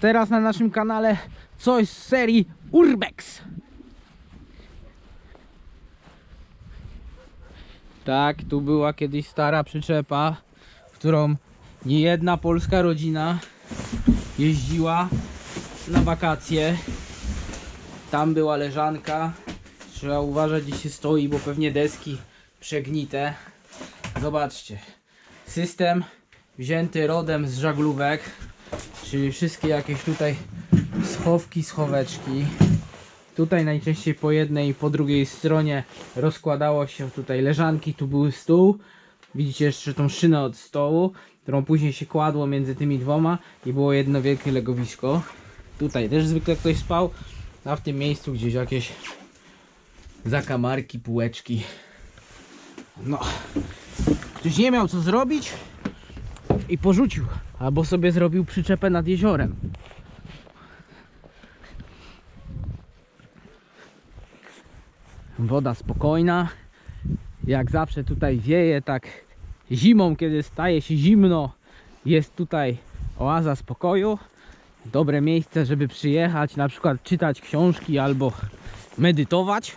Teraz na naszym kanale coś z serii Urbex. Tak, tu była kiedyś stara przyczepa, którą niejedna polska rodzina jeździła na wakacje. Tam była leżanka. Trzeba uważać gdzie się stoi, bo pewnie deski przegnite. Zobaczcie. System wzięty rodem z żaglówek, czyli wszystkie jakieś tutaj schowki, schoweczki. Tutaj najczęściej po jednej i po drugiej stronie rozkładało się tutaj leżanki, tu był stół. Widzicie jeszcze tą szynę od stołu, którą później się kładło między tymi dwoma i było jedno wielkie legowisko. Tutaj też zwykle ktoś spał, a w tym miejscu gdzieś jakieś zakamarki, półeczki. No, ktoś nie miał co zrobić i porzucił, albo sobie zrobił przyczepę nad jeziorem. Woda spokojna. Jak zawsze tutaj wieje, tak zimą, kiedy staje się zimno, jest tutaj oaza spokoju. Dobre miejsce, żeby przyjechać, na przykład czytać książki albo medytować.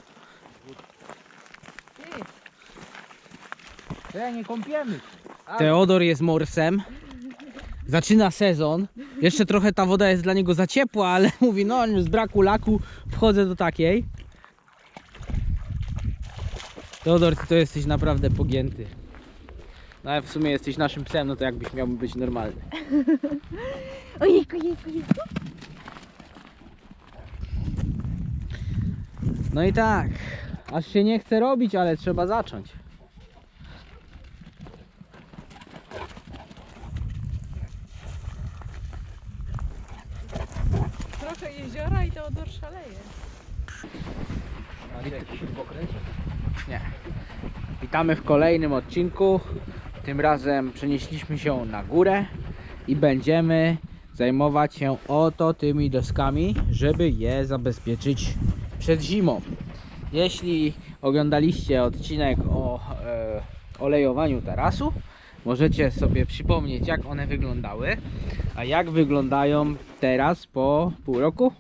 Ja nie kąpiemy. Teodor jest morsem. Zaczyna sezon. Jeszcze trochę ta woda jest dla niego za ciepła, ale mówi, no z braku laku wchodzę do takiej. Teodor, ty to jesteś naprawdę pogięty. No ale w sumie jesteś naszym psem, no to jakbyś miał być normalny. Ojejku, ojejku, ojejku. No i tak, aż się nie chce robić, ale trzeba zacząć. Jeziora i Teodor szaleje. Nie. Witamy w kolejnym odcinku. Tym razem przenieśliśmy się na górę i będziemy zajmować się oto tymi deskami, żeby je zabezpieczyć przed zimą. Jeśli oglądaliście odcinek o e, olejowaniu tarasu, możecie sobie przypomnieć jak one wyglądały, a jak wyglądają teraz po pół roku.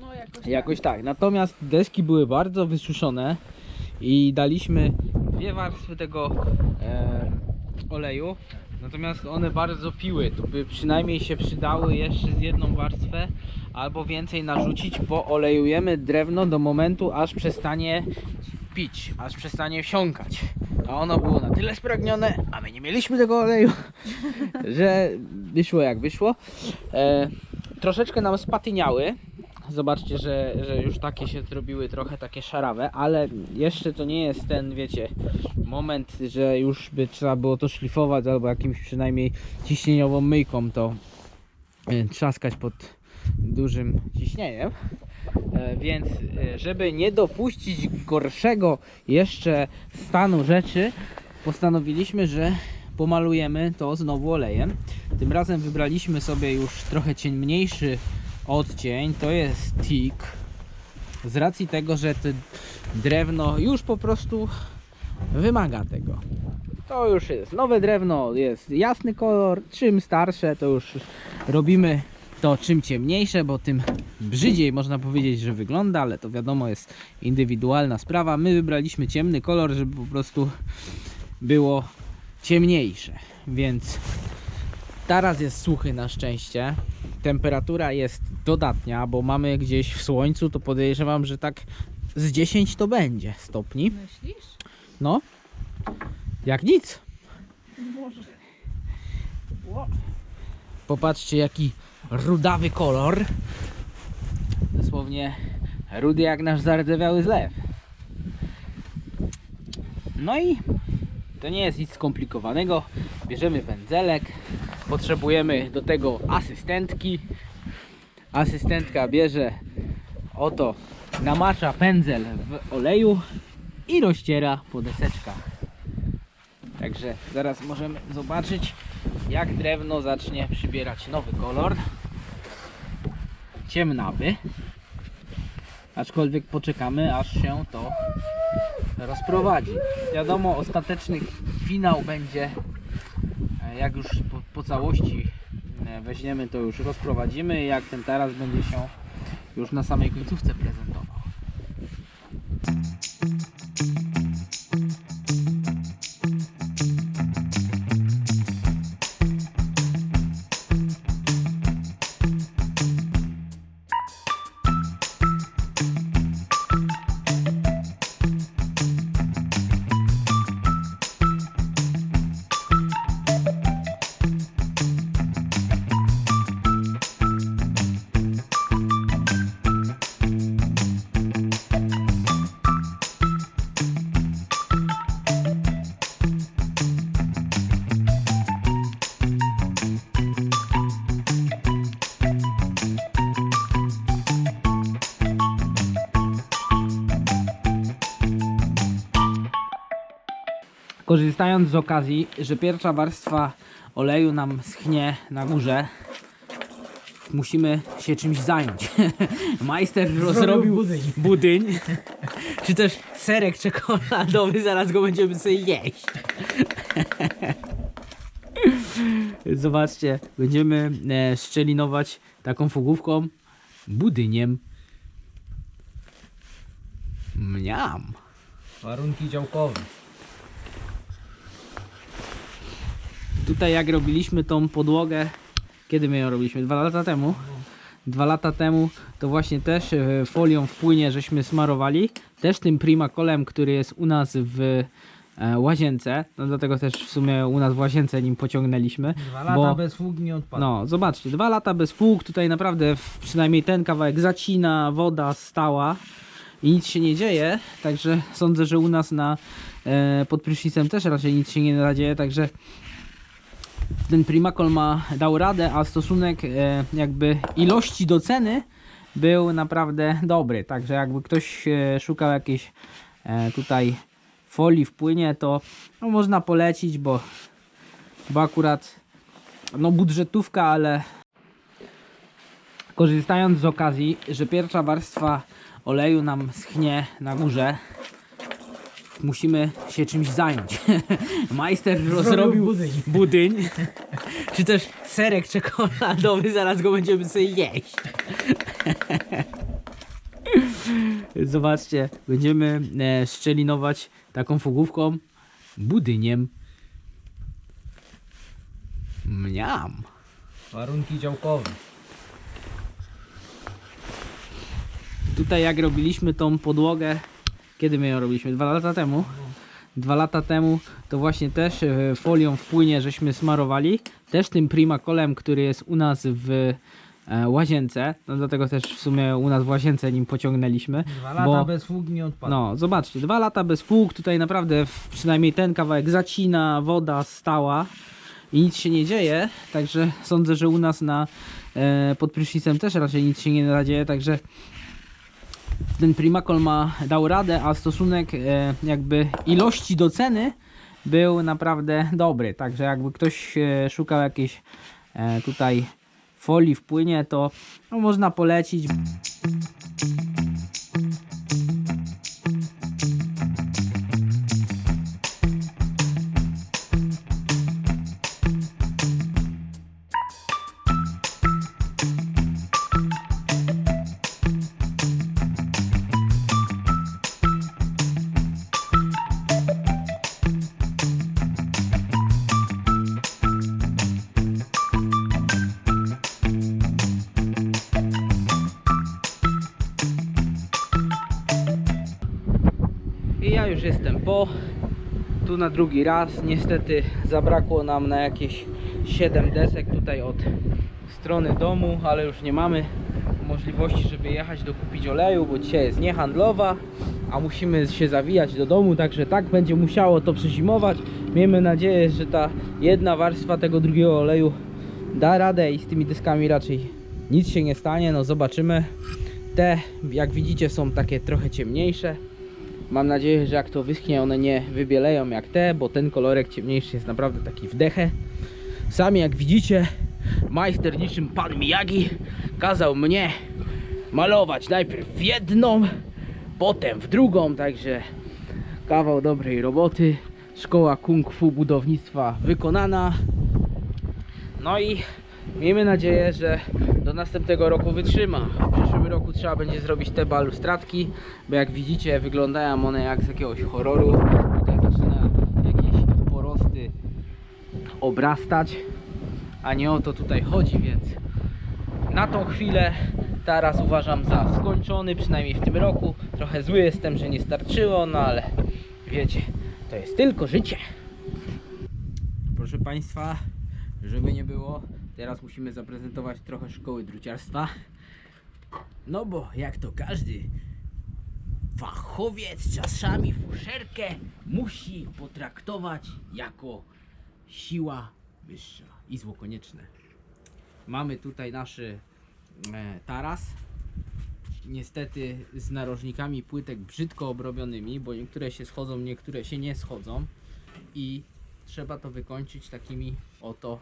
No jakoś, Jakoś tak. Natomiast deski były bardzo wysuszone i daliśmy dwie warstwy tego e, oleju. Natomiast one bardzo piły. Tu by przynajmniej się przydały jeszcze z jedną warstwę albo więcej narzucić, bo olejujemy drewno do momentu aż przestanie pić, aż przestanie wsiąkać. A ono było na tyle spragnione, a my nie mieliśmy tego oleju, że wyszło jak wyszło. E, troszeczkę nam spatyniały, Zobaczcie, że, że już takie się zrobiły trochę takie szarawe, ale jeszcze to nie jest ten, wiecie, moment, że już by trzeba było to szlifować albo jakimś przynajmniej ciśnieniową myjką to e, trzaskać pod dużym ciśnieniem. E, Więc e, żeby nie dopuścić gorszego jeszcze stanu rzeczy, postanowiliśmy, że pomalujemy to znowu olejem. Tym razem wybraliśmy sobie już trochę ciemniejszy odcień, to jest teak. Z racji tego, że to drewno już po prostu wymaga tego. To już jest nowe drewno, jest jasny kolor. Czym starsze, to już robimy to czym ciemniejsze, bo tym brzydziej można powiedzieć, że wygląda, ale to wiadomo jest indywidualna sprawa. My wybraliśmy ciemny kolor, żeby po prostu było ciemniejsze. Więc Taras jest suchy na szczęście. Temperatura jest dodatnia, bo mamy gdzieś w słońcu, to podejrzewam, że tak z 10 to będzie stopni. Myślisz? No, jak nic. Popatrzcie, jaki rudawy kolor. Dosłownie rudy jak nasz zardzewiały zlew. No i to nie jest nic skomplikowanego. Bierzemy pędzelek, potrzebujemy do tego asystentki. Asystentka bierze oto, namacza pędzel w oleju i rozciera po deseczkach. Także zaraz możemy zobaczyć jak drewno zacznie przybierać nowy kolor. Ciemnawy. Aczkolwiek poczekamy aż się to rozprowadzi. Wiadomo, ostateczny finał będzie e, jak już po, po całości e, weźmiemy to już rozprowadzimy jak ten teraz będzie się już na samej końcówce prezentował. Korzystając z okazji, że pierwsza warstwa oleju nam schnie na górze, musimy się czymś zająć. Majster rozrobił budyń. budyń, czy też serek czekoladowy, zaraz go będziemy sobie jeść. Zobaczcie, będziemy e, szczelinować taką fugówką budyniem. Mniam. Warunki działkowe. Tutaj jak robiliśmy tą podłogę, kiedy my ją robiliśmy? Dwa lata temu. Dwa lata temu to właśnie też e, folią w płynie żeśmy smarowali. Też tym Primacolem, który jest u nas w e, łazience. No dlatego też w sumie u nas w łazience nim pociągnęliśmy. Dwa lata Bo- bez fug nie odpada. No, zobaczcie, dwa lata bez fług, tutaj naprawdę przynajmniej ten kawałek zacina, woda stała i nic się nie dzieje, także sądzę, że u nas na e, pod prysznicem też raczej nic się nie nadzieje, także ten Primacol ma dał radę, a stosunek e, jakby ilości do ceny był naprawdę dobry, także jakby ktoś e, szukał jakiejś e, tutaj folii w płynie, to no, można polecić, bo, bo akurat no budżetówka, ale korzystając z okazji, że pierwsza warstwa oleju nam schnie na górze, musimy się czymś zająć. Majster rozrobił budyń. budyń, czy też serek czekoladowy, zaraz go będziemy sobie jeść. Zobaczcie, będziemy e, szczelinować taką fugówką budyniem. Mniam. Warunki działkowe. Tutaj jak robiliśmy tą podłogę, kiedy my ją robiliśmy? Dwa lata temu. Dwa lata temu to właśnie też e, folią w płynie żeśmy smarowali. Też tym Primacolem, który jest u nas w e, łazience. No dlatego też w sumie u nas w łazience nim pociągnęliśmy. Dwa lata Bo- bez fug nie odpada. No, zobaczcie, dwa lata bez fług, tutaj naprawdę przynajmniej ten kawałek zacina, woda stała i nic się nie dzieje, także sądzę, że u nas na e, pod prysznicem też raczej nic się nie nadzieje, także ten Primacol ma dał radę, a stosunek e, jakby ilości do ceny był naprawdę dobry, także jakby ktoś e, szukał jakiejś e, tutaj folii w płynie, to no, można polecić. Już jestem po. Tu na drugi raz. Niestety zabrakło nam na jakieś 7 desek tutaj od strony domu, ale już nie mamy możliwości, żeby jechać dokupić oleju, bo dzisiaj jest niehandlowa, a musimy się zawijać do domu, także tak będzie musiało to przezimować. Miejmy nadzieję, że ta jedna warstwa tego drugiego oleju da radę i z tymi dyskami raczej nic się nie stanie, no zobaczymy. Te, jak widzicie, są takie trochę ciemniejsze. Mam nadzieję, że jak to wyschnie, one nie wybieleją jak te, bo ten kolorek ciemniejszy jest naprawdę taki wdechę. Sami jak widzicie, majster niczym pan Miyagi kazał mnie malować najpierw w jedną, potem w drugą, także kawał dobrej roboty. Szkoła Kung Fu budownictwa wykonana. No i Miejmy nadzieję, że do następnego roku wytrzyma. W przyszłym roku trzeba będzie zrobić te balustradki, bo jak widzicie wyglądają one jak z jakiegoś horroru. Tutaj zaczyna jakieś porosty obrastać, a nie o to tutaj chodzi, więc na tą chwilę taras uważam za skończony, przynajmniej w tym roku. Trochę zły jestem, że nie starczyło, no ale wiecie, to jest tylko życie. Proszę Państwa, żeby nie było, teraz musimy zaprezentować trochę szkoły druciarstwa. No bo jak to każdy fachowiec czasami fuszerkę musi potraktować jako siła wyższa i zło konieczne. Mamy tutaj nasz e, taras. Niestety z narożnikami płytek brzydko obrobionymi, bo niektóre się schodzą, niektóre się nie schodzą. I trzeba to wykończyć takimi oto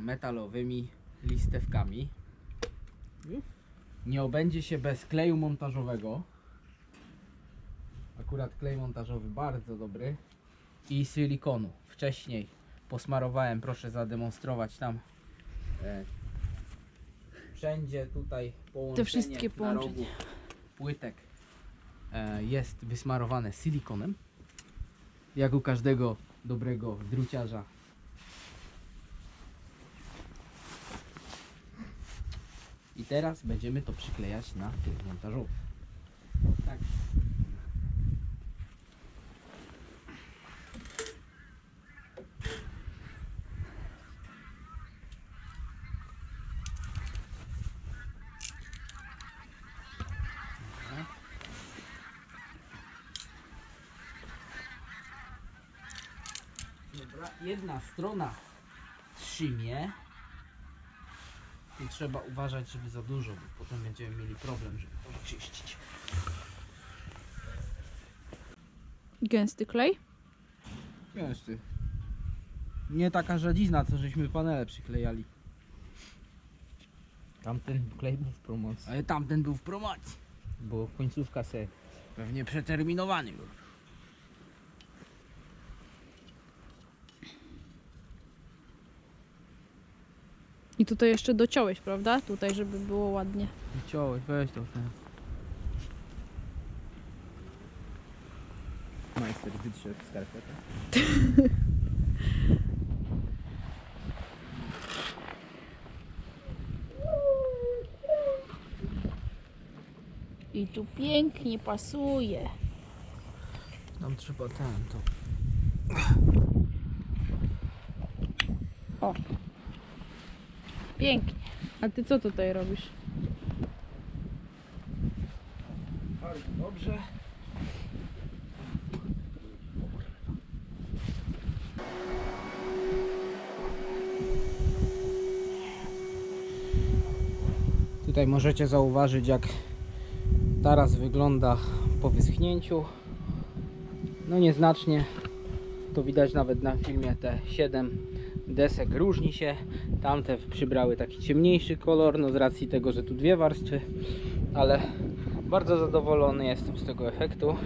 metalowymi listewkami. Nie obędzie się bez kleju montażowego. Akurat klej montażowy bardzo dobry. I silikonu. Wcześniej posmarowałem, proszę zademonstrować tam e, wszędzie tutaj połączenie wszystkie na połączenia. płytek e, jest wysmarowane silikonem jak u każdego dobrego druciarza i teraz będziemy to przyklejać na tył montażowy tak jedna strona trzymie. I trzeba uważać, żeby za dużo, bo potem będziemy mieli problem, żeby to wyczyścić. Gęsty klej? Wiesz ty. Nie taka żadzizna, co żeśmy panele przyklejali. Tamten klej był w promocji. Ale tamten był w promocji. Bo końcówka se Pewnie przeterminowany już. I tutaj jeszcze dociąłeś, prawda? Tutaj, żeby było ładnie. Wyciąłeś, weź to ten. majster wytrzep skarpetę. I tu pięknie pasuje. Tam trzeba ten, to. Pięknie. A ty co tutaj robisz? Bardzo dobrze. Tutaj możecie zauważyć jak taras wygląda po wyschnięciu. No nieznacznie. To widać nawet na filmie te 7 desek różni się. Tamte przybrały taki ciemniejszy kolor, no z racji tego, że tu dwie warstwy, ale bardzo zadowolony jestem z tego efektu.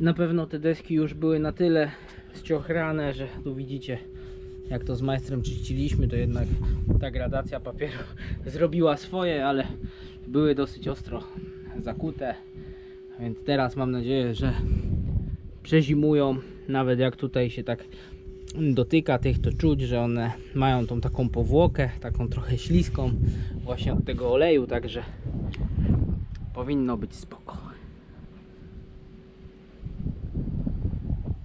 Na pewno te deski już były na tyle ściochrane, że tu widzicie jak to z majstrem czyściliśmy, to jednak ta gradacja papieru zrobiła swoje, ale były dosyć ostro zakute. Więc teraz mam nadzieję, że przezimują. Nawet jak tutaj się tak dotyka tych, to czuć, że one mają tą taką powłokę, taką trochę śliską właśnie od tego oleju, także powinno być spoko.